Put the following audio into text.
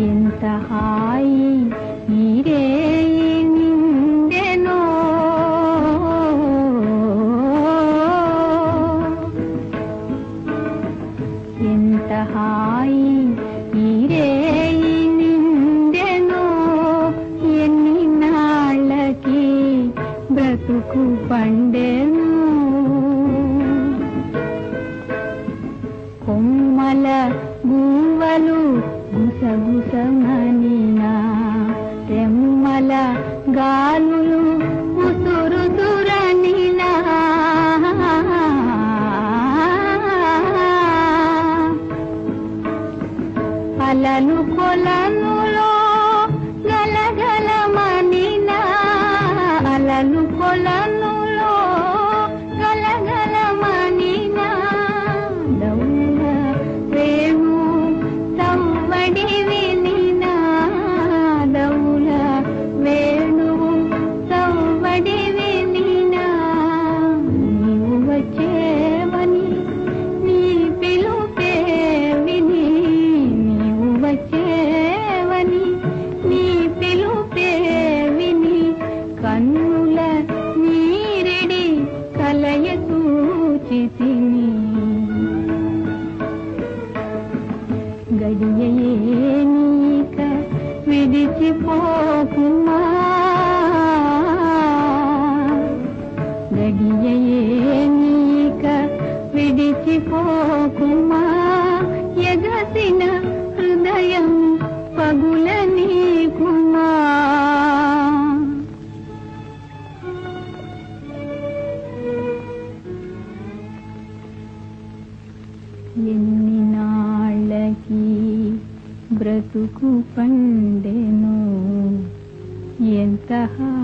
ಎಂತ ಹಾಯಿ ನೀರೇ బ్రతుకు పండెను. కొమ్మల గువ్వలు గుసగుసమనినా రెమ్మల గాలులు ఉసురుదురనినా అలలు కొలనులో గల అలలు కొలనులో గడియయే విడిచిపోకుమా? గడియయే విడిచిపోకుమా? ఎగసిన హృదయం పగుల నీకుమా? ఎన్ని బ్రతుకు పండెను. ఎంత హాయి